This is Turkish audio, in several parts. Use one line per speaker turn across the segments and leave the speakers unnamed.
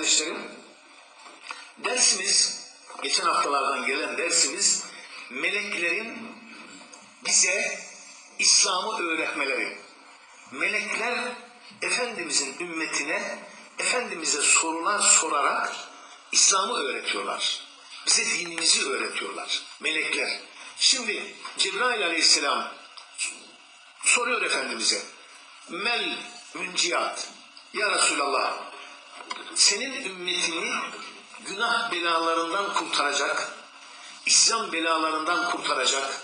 kardeşlerim, dersimiz, geçen haftalardan gelen dersimiz, meleklerin bize İslam'ı öğretmeleri. Melekler Efendimizin ümmetine, Efendimiz'e sorular sorarak İslam'ı öğretiyorlar. Bize dinimizi öğretiyorlar. Melekler. Şimdi Cebrail aleyhisselam soruyor Efendimiz'e. Mel münciyat. Ya Resulallah senin ümmetini günah belalarından kurtaracak, İslam belalarından kurtaracak,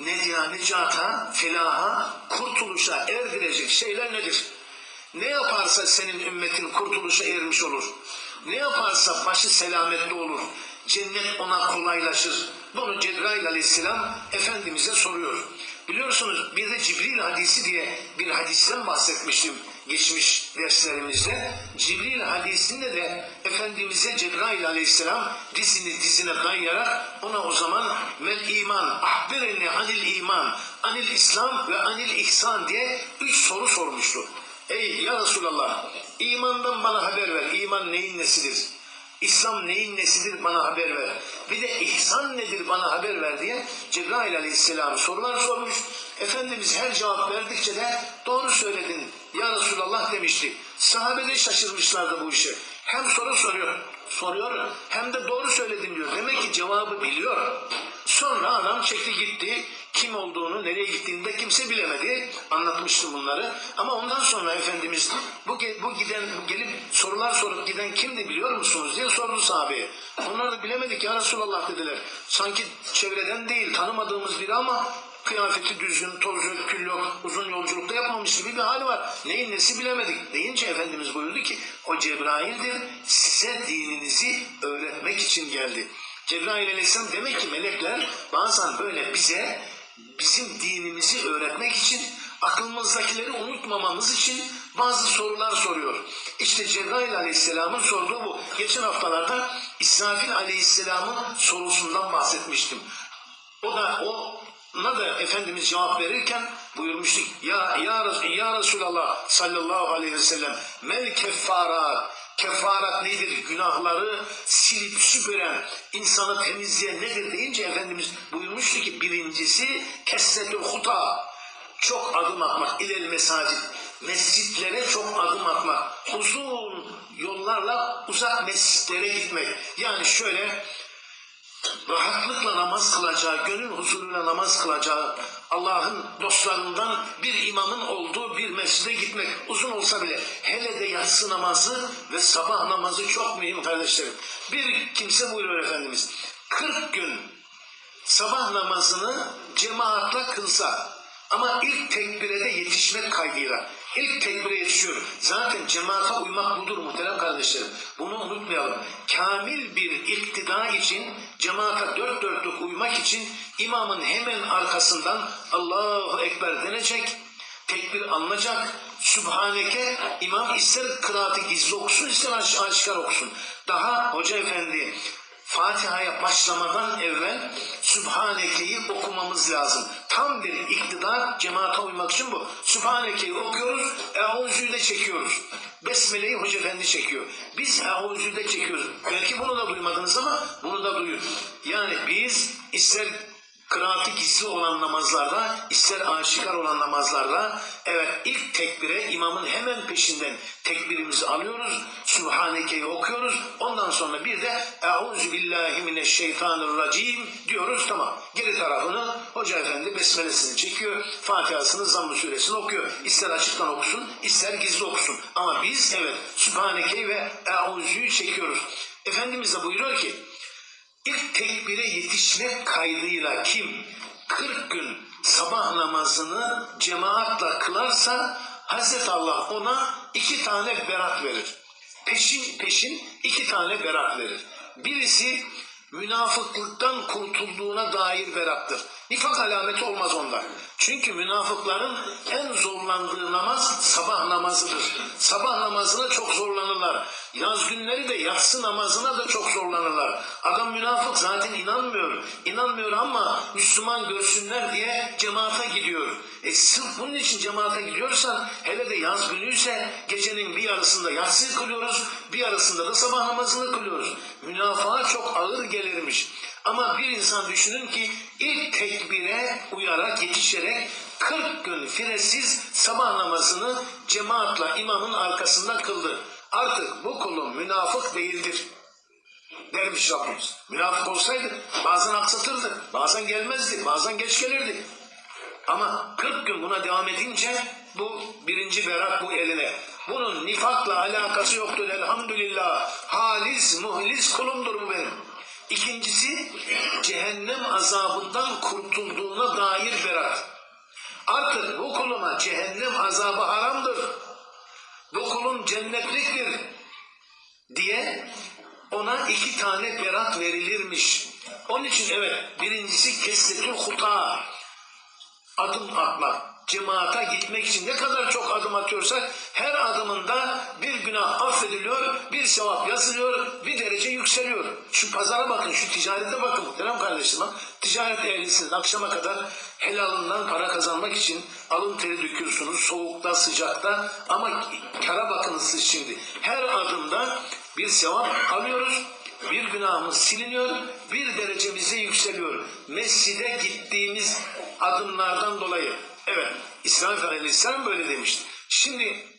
Nedia, nicata, felaha, kurtuluşa erdirecek şeyler nedir? Ne yaparsa senin ümmetin kurtuluşa ermiş olur. Ne yaparsa başı selametli olur. Cennet ona kolaylaşır. Bunu Cebrail aleyhisselam Efendimiz'e soruyor. Biliyorsunuz bir de Cibril hadisi diye bir hadisten bahsetmiştim geçmiş derslerimizde. Cibril hadisinde de Efendimiz'e Cebrail aleyhisselam dizini dizine dayayarak ona o zaman mel iman, ahbireni anil iman, anil İslam ve anil ihsan diye üç soru sormuştu. Ey ya Resulallah imandan bana haber ver. İman neyin nesidir? İslam neyin nesidir bana haber ver. Bir de ihsan nedir bana haber ver diye Cebrail aleyhisselam sorular sormuş. Efendimiz her cevap verdikçe de doğru söyledin ya Resulallah demişti. Sahabe de şaşırmışlardı bu işe. Hem soru soruyor, soruyor hem de doğru söyledin diyor. Demek ki cevabı biliyor. Sonra adam çekti gitti. Kim olduğunu, nereye gittiğini de kimse bilemedi. Anlatmıştım bunları. Ama ondan sonra Efendimiz bu, bu giden, gelip sorular sorup giden kimdi biliyor musunuz diye sordu sahabeye. Onlar da bilemedik ya Resulallah dediler. Sanki çevreden değil, tanımadığımız biri ama kıyafeti düzgün, toz yok, kül yok, uzun yolculukta yapmamış gibi bir hali var. Neyin nesi bilemedik deyince Efendimiz buyurdu ki o Cebrail'dir size dininizi öğretmek için geldi. Cebrail aleyhisselam demek ki melekler bazen böyle bize bizim dinimizi öğretmek için aklımızdakileri unutmamamız için bazı sorular soruyor. İşte Cebrail aleyhisselamın sorduğu bu. Geçen haftalarda İsrafil aleyhisselamın sorusundan bahsetmiştim. O da o ona da Efendimiz cevap verirken buyurmuştuk. Ya, ya, ya Resulallah sallallahu aleyhi ve sellem mel keffarat. Kefarat nedir? Günahları silip süpüren, insanı temizleyen nedir deyince Efendimiz buyurmuştu ki birincisi kesretül huta. Çok adım atmak. İlel mesacit. Mescitlere çok adım atmak. Uzun yollarla uzak mescitlere gitmek. Yani şöyle rahatlıkla namaz kılacağı, gönül huzuruyla namaz kılacağı, Allah'ın dostlarından bir imamın olduğu bir mescide gitmek uzun olsa bile hele de yatsı namazı ve sabah namazı çok mühim kardeşlerim. Bir kimse buyuruyor Efendimiz 40 gün sabah namazını cemaatle kılsa ama ilk tekbire de yetişmek kaydıyla ilk tekbire yetişiyor. Zaten cemaate uymak budur muhterem kardeşlerim. Bunu unutmayalım. Kamil bir iktida için cemaate dört dörtlük uymak için imamın hemen arkasından Allahu Ekber denecek. Tekbir alınacak. Sübhaneke imam ister kıraatı gizli okusun ister aş- aşikar okusun. Daha hoca efendi Fatiha'ya başlamadan evvel Sübhaneke'yi okumamız lazım. Tam bir iktidar cemaate uymak için bu. Sübhaneke'yi okuyoruz, Eûzü'yü de çekiyoruz. Besmele'yi Hoca Efendi çekiyor. Biz Eûzü'yü de çekiyoruz. Belki bunu da duymadınız ama bunu da duyun. Yani biz ister kıraatı gizli olan namazlarda, ister aşikar olan namazlarda, evet ilk tekbire imamın hemen peşinden tekbirimizi alıyoruz, Sübhaneke'yi okuyoruz, ondan sonra bir de Euzu billahi mineşşeytanirracim diyoruz, tamam. Geri tarafını Hoca Efendi besmelesini çekiyor, Fatiha'sını, Zamm-ı suresini okuyor. İster açıktan okusun, ister gizli okusun. Ama biz evet Sübhaneke'yi ve Euzu'yu çekiyoruz. Efendimiz de buyuruyor ki, İlk tekbire yetişmek kaydıyla kim 40 gün sabah namazını cemaatle kılarsa Hazreti Allah ona iki tane berat verir. Peşin peşin iki tane berat verir. Birisi münafıklıktan kurtulduğuna dair berattır. Nifak alameti olmaz onda. Çünkü münafıkların en zorlandığı namaz sabah namazıdır. Sabah namazına çok zorlanırlar. Yaz günleri de yatsı namazına da çok zorlanırlar. Adam münafık zaten inanmıyor. İnanmıyor ama Müslüman görsünler diye cemaate gidiyor. E sırf bunun için cemaate gidiyorsan hele de yaz günüyse gecenin bir yarısında yatsı kılıyoruz, bir yarısında da sabah namazını kılıyoruz. Münafığa çok ağır gelirmiş. Ama bir insan düşünün ki ilk tekbire uyarak, yetişerek 40 gün firesiz sabah namazını cemaatla imamın arkasında kıldı. Artık bu kulum münafık değildir dermiş Rabbimiz. Münafık olsaydı bazen aksatırdı, bazen gelmezdi, bazen geç gelirdi. Ama 40 gün buna devam edince bu birinci berat bu eline. Bunun nifakla alakası yoktur elhamdülillah. Halis, muhlis kulumdur bu benim. İkincisi cehennem azabından kurtulduğuna dair berat. Artık bu kuluma cehennem azabı haramdır. Bu kulum cennetliktir diye ona iki tane berat verilirmiş. Onun için evet birincisi kesretül huta adım atmak. Cemaata gitmek için ne kadar çok adım atıyorsak her adımında bir günah affediliyor, bir sevap yazılıyor, bir derece yükseliyor. Şu pazara bakın, şu ticarete bakın muhterem kardeşim. Ticaret ehlisiniz. Akşama kadar helalından para kazanmak için alın teri döküyorsunuz soğukta, sıcakta ama kara bakınız siz şimdi. Her adımda bir sevap alıyoruz. Bir günahımız siliniyor, bir derecemize yükseliyor. Mescide gittiğimiz adımlardan dolayı. Evet, İsmail Aleyhisselam böyle demişti. Şimdi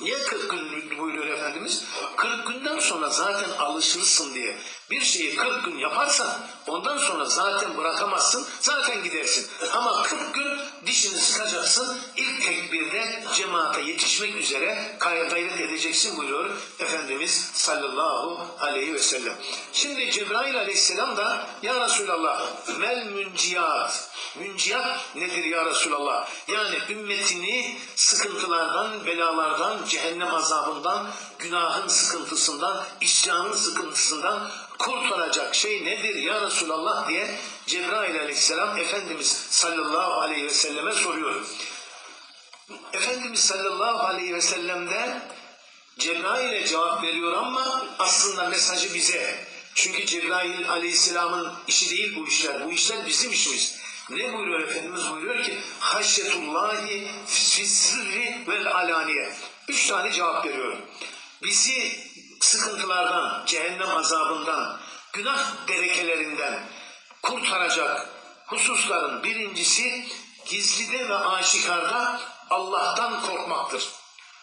Niye 40 gün buyuruyor Efendimiz? 40 günden sonra zaten alışırsın diye. Bir şeyi 40 gün yaparsan ondan sonra zaten bırakamazsın, zaten gidersin. Ama 40 gün dişini sıkacaksın, ilk tekbirde cemaate yetişmek üzere gayret edeceksin buyuruyor Efendimiz sallallahu aleyhi ve sellem. Şimdi Cebrail aleyhisselam da ya Resulallah mel münciyat Münciyat nedir ya Resulallah? Yani ümmetini sıkıntılardan, belalardan, cehennem azabından, günahın sıkıntısından, isyanın sıkıntısından kurtaracak şey nedir ya Resulallah diye Cebrail aleyhisselam Efendimiz sallallahu aleyhi ve selleme soruyor. Efendimiz sallallahu aleyhi ve sellem Cebrail'e cevap veriyor ama aslında mesajı bize. Çünkü Cebrail aleyhisselamın işi değil bu işler. Bu işler bizim işimiz. Ne buyuruyor Efendimiz buyuruyor ki haşyetullahi fissirri vel alaniye. Üç tane cevap veriyorum. Bizi sıkıntılardan, cehennem azabından, günah derekelerinden kurtaracak hususların birincisi gizlide ve aşikarda Allah'tan korkmaktır.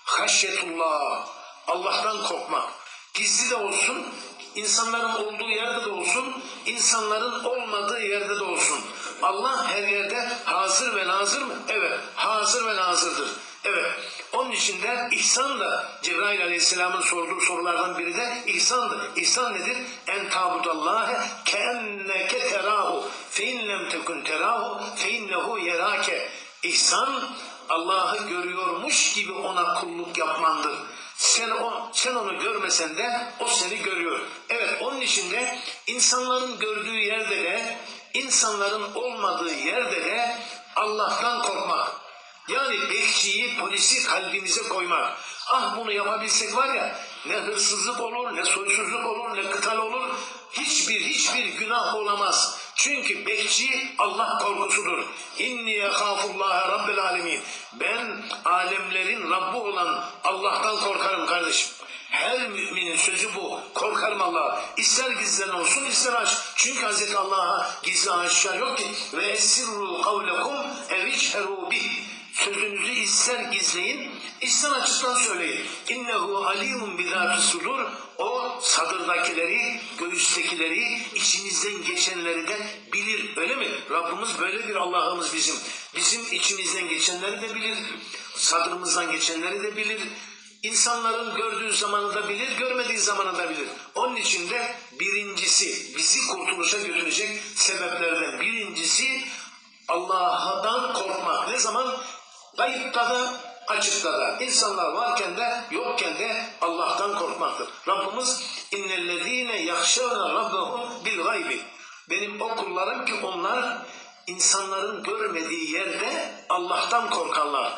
Haşyetullah, Allah'tan korkmak. Gizli de olsun, insanların olduğu yerde de olsun, insanların olmadığı yerde de olsun. Allah her yerde hazır ve nazır mı? Evet, hazır ve nazırdır. Evet, onun için de ihsan da Cebrail Aleyhisselam'ın sorduğu sorulardan biri de ihsandır. İhsan nedir? En tabudallâhe keenneke terahu fe in lem tekun terahu fe innehu yerake. İhsan Allah'ı görüyormuş gibi ona kulluk yapmandır. Sen, o, sen onu görmesen de o seni görüyor. Evet onun için de insanların gördüğü yerde de insanların olmadığı yerde de Allah'tan korkmak. Yani bekçiyi, polisi kalbimize koymak. Ah bunu yapabilsek var ya ne hırsızlık olur, ne soysuzluk olur, ne kıtal olur. Hiçbir, hiçbir günah olamaz. Çünkü bekçi Allah korkusudur. İnni yekhafullaha rabbil alemin. Ben alemlerin Rabbi olan Allah'tan korkarım kardeşim. Her müminin sözü bu. Korkarım Allah'a. İster gizlen olsun ister aç. Çünkü Hz. Allah'a gizli aşikar yok ki. Ve esirru kavlekum eviçheru bih. Sözünüzü ister gizleyin, ister açıktan söyleyin. İnnehu alimun bidâti sudur. O sadırdakileri, göğüstekileri, içimizden geçenleri de bilir. Öyle mi? Rabbimiz böyle bir Allah'ımız bizim. Bizim içimizden geçenleri de bilir. Sadrımızdan geçenleri de bilir. İnsanların gördüğü zamanı da bilir, görmediği zamanı da bilir. Onun için de birincisi, bizi kurtuluşa götürecek sebeplerden birincisi Allah'tan korkmak. Ne zaman? Gayıpta da açıkta da insanlar varken de yokken de Allah'tan korkmaktır. Rabbimiz innellezine yahşavne rabbahum bil gaybi. Benim o kullarım ki onlar insanların görmediği yerde Allah'tan korkarlar.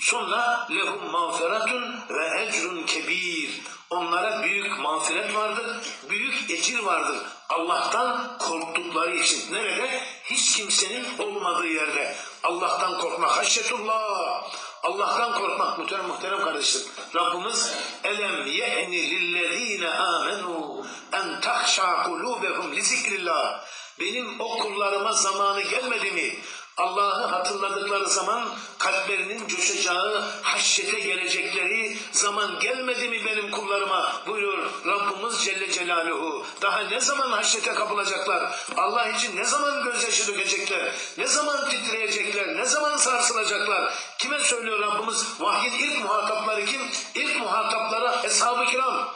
Sonra lehum mağfiretun ve ecrun kebir. Onlara büyük mağfiret vardır, büyük ecir vardır. Allah'tan korktukları için. Nerede? Hiç kimsenin olmadığı yerde. Allah'tan korkmak. Haşyetullah. Allah'tan korkmak. Muhterem muhterem kardeşim. Rabbimiz elem ye'ni lillezine amenu en tahşa kulubehum li zikrillah. Benim o kullarıma zamanı gelmedi mi? Allah'ı hatırladıkları zaman kalplerinin coşacağı, haşyete gelecekleri zaman gelmedi mi benim kullarıma? Buyuruyor Rabbimiz Celle Celaluhu. Daha ne zaman haşyete kapılacaklar? Allah için ne zaman gözyaşı dökecekler? Ne zaman titreyecekler? Ne zaman sarsılacaklar? Kime söylüyor Rabbimiz? Vahyin ilk muhatapları kim? İlk muhatapları Eshab-ı Kiram.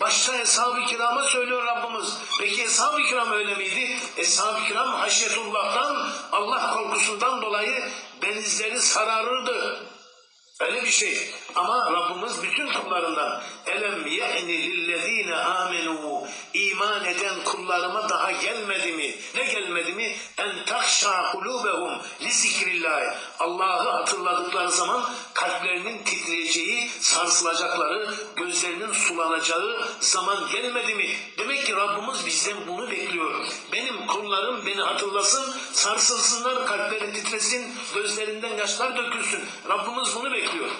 Başta Eshab-ı Kiram'a söylüyor Rabbimiz. Peki Eshab-ı Kiram öyle miydi? Eshab-ı Kiram haşyetullah'tan, Allah korkusundan dolayı benizleri sararırdı. Öyle bir şey. Ama Rabbimiz bütün kullarından elem ye'ni lillezine amenu iman eden kullarıma daha gelmedi mi? Ne gelmedi mi? En takşa kulubehum li zikrillah. Allah'ı hatırladıkları zaman kalplerinin titreyeceği, sarsılacakları, gözlerinin sulanacağı zaman gelmedi mi? Demek ki Rabbimiz bizden bunu bekliyor. Benim kullarım beni hatırlasın, sarsılsınlar, kalpleri titresin, gözlerinden yaşlar dökülsün. Rabbimiz bunu bekliyor.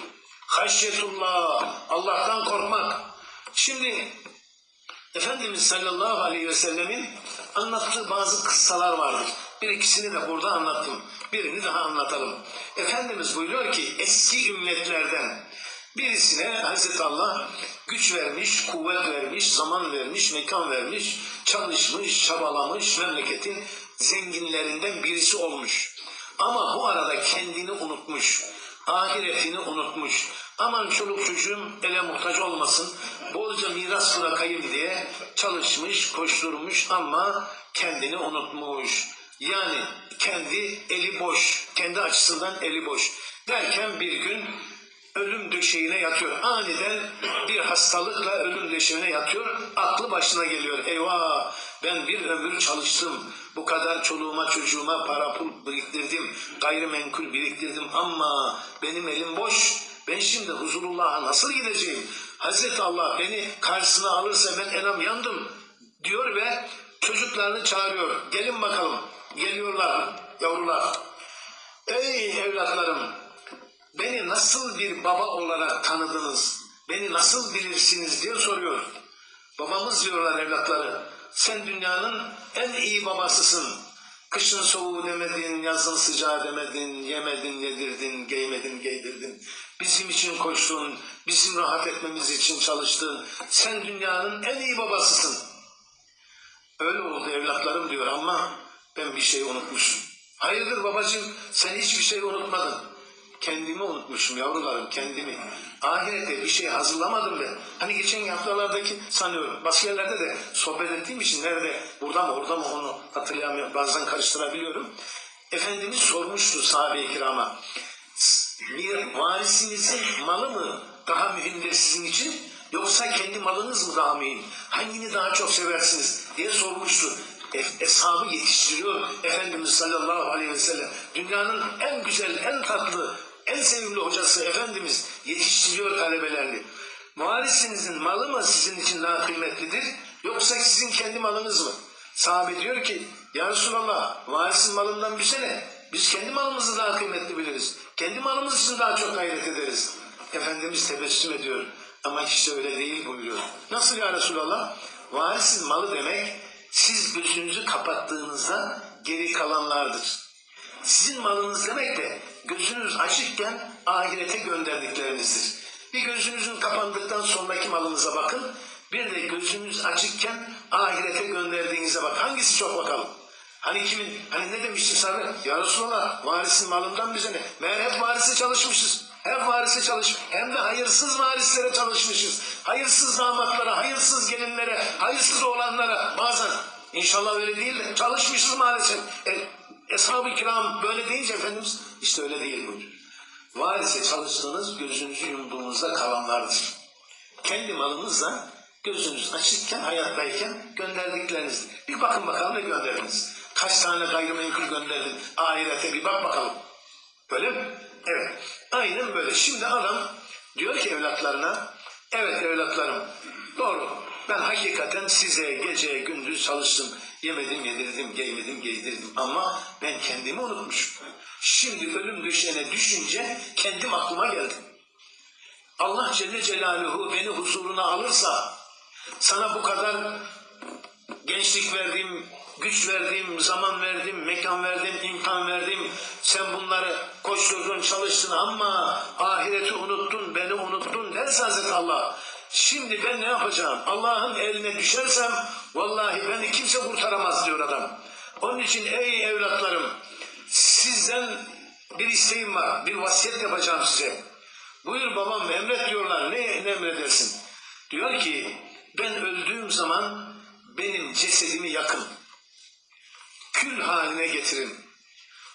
Haşyetullah, Allah'tan korkmak. Şimdi Efendimiz sallallahu aleyhi ve sellemin anlattığı bazı kıssalar vardır. Bir ikisini de burada anlattım. Birini daha anlatalım. Efendimiz buyuruyor ki eski ümmetlerden birisine Hazreti Allah güç vermiş, kuvvet vermiş, zaman vermiş, mekan vermiş, çalışmış, çabalamış, memleketin zenginlerinden birisi olmuş. Ama bu arada kendini unutmuş ahiretini unutmuş. Aman çoluk çocuğum ele muhtaç olmasın, bolca miras bırakayım diye çalışmış, koşturmuş ama kendini unutmuş. Yani kendi eli boş, kendi açısından eli boş. Derken bir gün ölüm döşeğine yatıyor. Aniden bir hastalıkla ölüm döşeğine yatıyor. Aklı başına geliyor. Eyvah ben bir ömür çalıştım. Bu kadar çoluğuma çocuğuma para pul biriktirdim. Gayrimenkul biriktirdim ama benim elim boş. Ben şimdi huzurullah'a nasıl gideceğim? Hazreti Allah beni karşısına alırsa ben enam yandım diyor ve çocuklarını çağırıyor. Gelin bakalım. Geliyorlar yavrular. Ey evlatlarım beni nasıl bir baba olarak tanıdınız? Beni nasıl bilirsiniz diye soruyor. Babamız diyorlar evlatları. Sen dünyanın en iyi babasısın. Kışın soğuğu demedin, yazın sıcağı demedin, yemedin, yedirdin, giymedin, giydirdin. Bizim için koştun, bizim rahat etmemiz için çalıştın. Sen dünyanın en iyi babasısın. Öyle oldu evlatlarım diyor ama ben bir şey unutmuşum. Hayırdır babacığım sen hiçbir şey unutmadın. Kendimi unutmuşum yavrularım kendimi. Ahirete bir şey hazırlamadım ben. Hani geçen haftalardaki sanıyorum. Başka yerlerde de sohbet ettiğim için nerede burada mı orada mı onu hatırlayamıyorum. Bazen karıştırabiliyorum. Efendimiz sormuştu sahabe-i kirama. Bir varisinizin malı mı daha mühimdir sizin için? Yoksa kendi malınız mı daha mühim? Hangini daha çok seversiniz? diye sormuştu. Es- Eshabı yetiştiriyor Efendimiz sallallahu aleyhi ve sellem. Dünyanın en güzel, en tatlı, en sevimli hocası Efendimiz yetiştiriyor talebelerini. Varisinizin malı mı sizin için daha kıymetlidir? Yoksa sizin kendi malınız mı? Sahabe diyor ki, Ya Resulallah, varisin malından bir sene. Biz kendi malımızı daha kıymetli biliriz. Kendi malımız için daha çok gayret ederiz. Efendimiz tebessüm ediyor. Ama hiç de öyle değil buyuruyor. Nasıl ya Resulallah? Varisin malı demek, siz gözünüzü kapattığınızda geri kalanlardır. Sizin malınız demek de gözünüz açıkken ahirete gönderdiklerinizdir. Bir gözünüzün kapandıktan sonraki malınıza bakın. Bir de gözünüz açıkken ahirete gönderdiğinize bak. Hangisi çok bakalım? Hani kimin, hani ne demişti sana? Ya Resulallah varisin malından bize ne? Meğer hep varisi çalışmışız. Hep varisi çalış, hem de hayırsız varislere çalışmışız. Hayırsız damatlara, hayırsız gelinlere, hayırsız oğlanlara bazen. İnşallah öyle değil de çalışmışız maalesef. E, Eshab-ı kiram böyle deyince Efendimiz işte öyle değil buyuruyor. Var ise çalıştığınız gözünüzü yumduğunuzda kalanlardır. Kendi malınızla gözünüz açıkken, hayattayken gönderdikleriniz. Bir bakın bakalım ne gönderdiniz. Kaç tane gayrimenkul gönderdin ahirete bir bak bakalım. Öyle mi? Evet. Aynen böyle. Şimdi adam diyor ki evlatlarına, evet evlatlarım doğru. Ben hakikaten size gece gündüz çalıştım. Yemedim, yedirdim, giymedim, giydirdim. Ama ben kendimi unutmuşum. Şimdi ölüm düşene düşünce kendim aklıma geldi. Allah Celle Celaluhu beni huzuruna alırsa sana bu kadar gençlik verdim, güç verdim, zaman verdim, mekan verdim, imkan verdim. Sen bunları koşturdun, çalıştın ama ahireti unuttun, beni unuttun derse Hazreti Allah. Şimdi ben ne yapacağım? Allah'ın eline düşersem vallahi beni kimse kurtaramaz diyor adam. Onun için ey evlatlarım sizden bir isteğim var, bir vasiyet yapacağım size. Buyur babam emret diyorlar. Ne, ne emredersin? Diyor ki ben öldüğüm zaman benim cesedimi yakın. Kül haline getirin.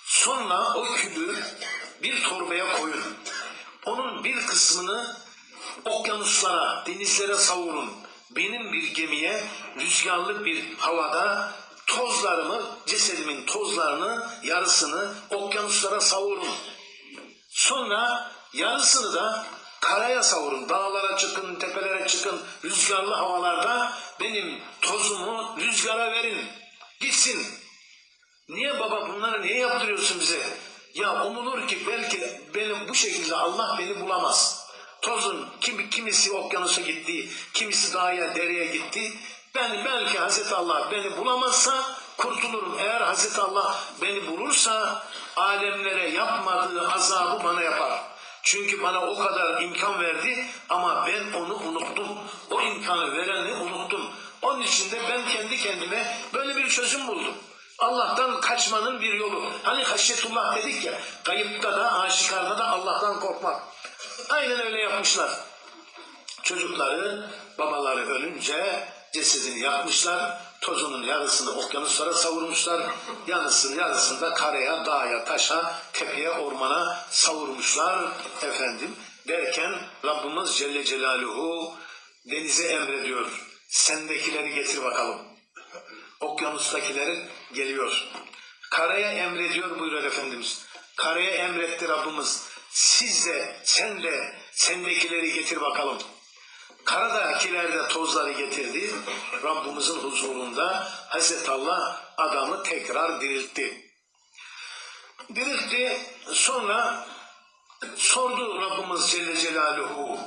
Sonra o külü bir torbaya koyun. Onun bir kısmını okyanuslara, denizlere savurun. Benim bir gemiye rüzgarlı bir havada tozlarımı, cesedimin tozlarını, yarısını okyanuslara savurun. Sonra yarısını da karaya savurun. Dağlara çıkın, tepelere çıkın. Rüzgarlı havalarda benim tozumu rüzgara verin. Gitsin. Niye baba bunları niye yaptırıyorsun bize? Ya umulur ki belki benim bu şekilde Allah beni bulamaz. Tozun kim, kimisi okyanusa gitti, kimisi dağa dereye gitti. Ben belki Hazreti Allah beni bulamazsa kurtulurum. Eğer Hazreti Allah beni bulursa alemlere yapmadığı azabı bana yapar. Çünkü bana o kadar imkan verdi ama ben onu unuttum. O imkanı vereni unuttum. Onun için de ben kendi kendime böyle bir çözüm buldum. Allah'tan kaçmanın bir yolu. Hani haşyetullah dedik ya, kayıpta da aşikarda da Allah'tan korkmak. Aynen öyle yapmışlar. Çocukları, babaları ölünce cesedini yakmışlar, tozunun yarısını okyanuslara savurmuşlar, yarısını yarısını da karaya, dağa, taşa, tepeye, ormana savurmuşlar efendim. Derken Rabbimiz Celle Celaluhu denize emrediyor. Sendekileri getir bakalım. Okyanustakileri geliyor. Karaya emrediyor buyuruyor Efendimiz. Karaya emretti Rabbimiz. Siz de, sen de, sendekileri getir bakalım. Karadakiler de tozları getirdi. Rabbimizin huzurunda Hazreti Allah adamı tekrar diriltti. Diriltti. Sonra sordu Rabbimiz Celle Celaluhu.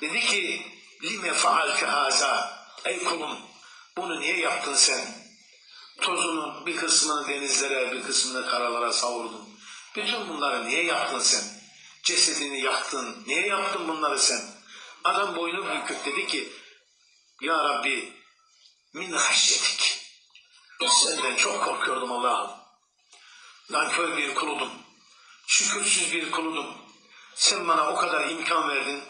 Dedi ki lime faalte haza. Ey kulum bunu niye yaptın sen? Tozunun bir kısmını denizlere bir kısmını karalara savurdun. Bütün bunları niye yaptın sen? Cesedini yaktın. Niye yaptın bunları sen? Adam boynu büküp dedi ki Ya Rabbi min haşyetik. Senden çok korkuyordum Allah'ım. Nankör bir kuludum. Şükürsüz bir kuludum. Sen bana o kadar imkan verdin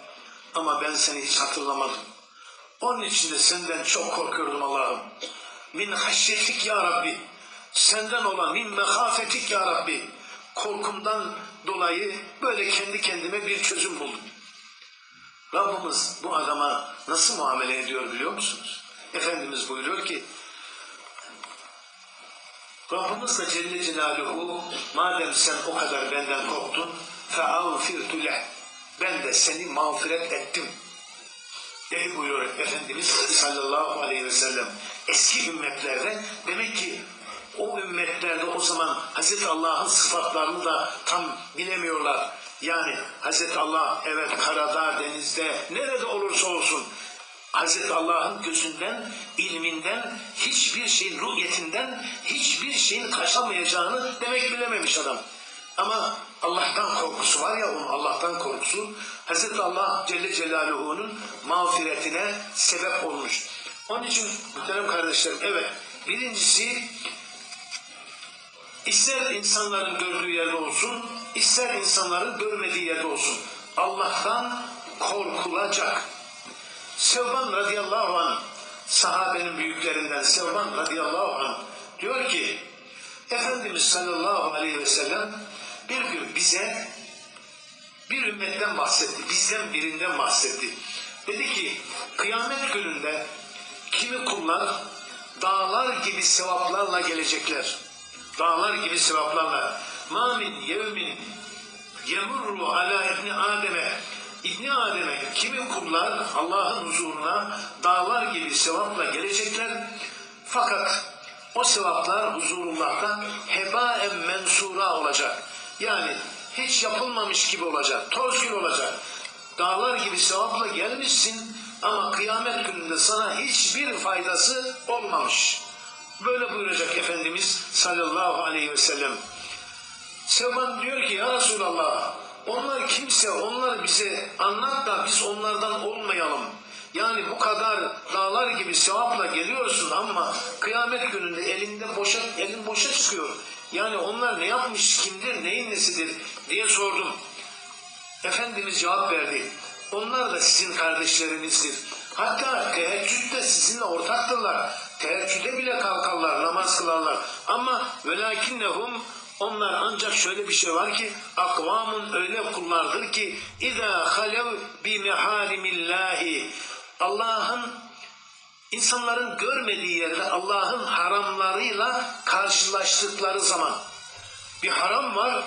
ama ben seni hiç hatırlamadım. Onun için de senden çok korkuyordum Allah'ım. Min haşyetik ya Rabbi. Senden olan min mehafetik ya Rabbi. Korkumdan dolayı böyle kendi kendime bir çözüm buldum. Rabbimiz bu adama nasıl muamele ediyor biliyor musunuz? Efendimiz buyuruyor ki Rabbimiz de Celle Celaluhu madem sen o kadar benden korktun feavfirtu leh ben de seni mağfiret ettim. Dedi buyuruyor Efendimiz sallallahu aleyhi ve sellem. Eski ümmetlerde demek ki o ümmetlerde o zaman Hazreti Allah'ın sıfatlarını da tam bilemiyorlar. Yani Hazreti Allah evet karada, denizde, nerede olursa olsun Hazreti Allah'ın gözünden, ilminden, hiçbir şeyin ruhiyetinden, hiçbir şeyin kaçamayacağını demek bilememiş adam. Ama Allah'tan korkusu var ya onun Allah'tan korkusu Hazreti Allah Celle Celaluhu'nun mağfiretine sebep olmuş. Onun için muhterem kardeşlerim evet birincisi ister insanların gördüğü yerde olsun ister insanların görmediği yerde olsun Allah'tan korkulacak. Sevban radıyallahu anh sahabenin büyüklerinden Sevban radıyallahu anh diyor ki Efendimiz sallallahu aleyhi ve sellem bir gün bize bir ümmetten bahsetti. Bizden birinden bahsetti. Dedi ki kıyamet gününde kimi kullar dağlar gibi sevaplarla gelecekler. Dağlar gibi sevaplarla. Ma min yevmin yemurru ala ibni Adem'e İbni Adem'e kimi kullar Allah'ın huzuruna dağlar gibi sevapla gelecekler. Fakat o sevaplar huzurullah'ta hebaen mensura olacak. Yani hiç yapılmamış gibi olacak. Toz gibi olacak. Dağlar gibi sevapla gelmişsin ama kıyamet gününde sana hiçbir faydası olmamış. Böyle buyuracak Efendimiz sallallahu aleyhi ve sellem. Sevban diyor ki ya Resulallah onlar kimse onlar bize anlat da biz onlardan olmayalım. Yani bu kadar dağlar gibi sevapla geliyorsun ama kıyamet gününde elinde boşa, elin boşa çıkıyor. Yani onlar ne yapmış, kimdir, neyin nesidir diye sordum. Efendimiz cevap verdi. Onlar da sizin kardeşlerinizdir. Hatta teheccüde sizinle ortaktırlar. Teheccüde bile kalkarlar, namaz kılarlar. Ama velakinnehum onlar ancak şöyle bir şey var ki akvamun öyle kullardır ki İza halev bi meharimillahi Allah'ın insanların görmediği yerde Allah'ın haramlarıyla karşılaştıkları zaman bir haram var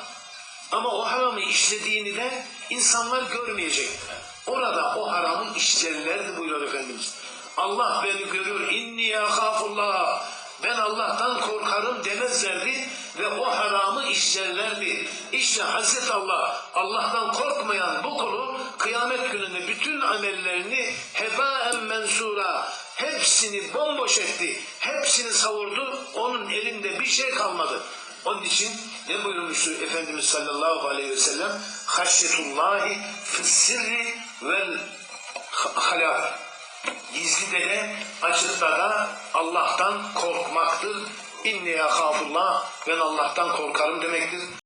ama o haramı işlediğini de insanlar görmeyecek. Orada o haramı işlerlerdi buyuruyor Efendimiz. Allah beni görüyor. İnni yakafullah. Ben Allah'tan korkarım demezlerdi ve o haramı işlerlerdi. İşte Hazreti Allah Allah'tan korkmayan bu kulu kıyamet gününde bütün amellerini hebaen mensura hepsini bomboş etti. Hepsini savurdu. Onun elinde bir şey kalmadı. Onun için ne buyurmuştu Efendimiz sallallahu aleyhi ve sellem? Haşyetullahi fissirri vel halal. Gizlide de açıkta da Allah'tan korkmaktır. İnni yakafullah ben Allah'tan korkarım demektir.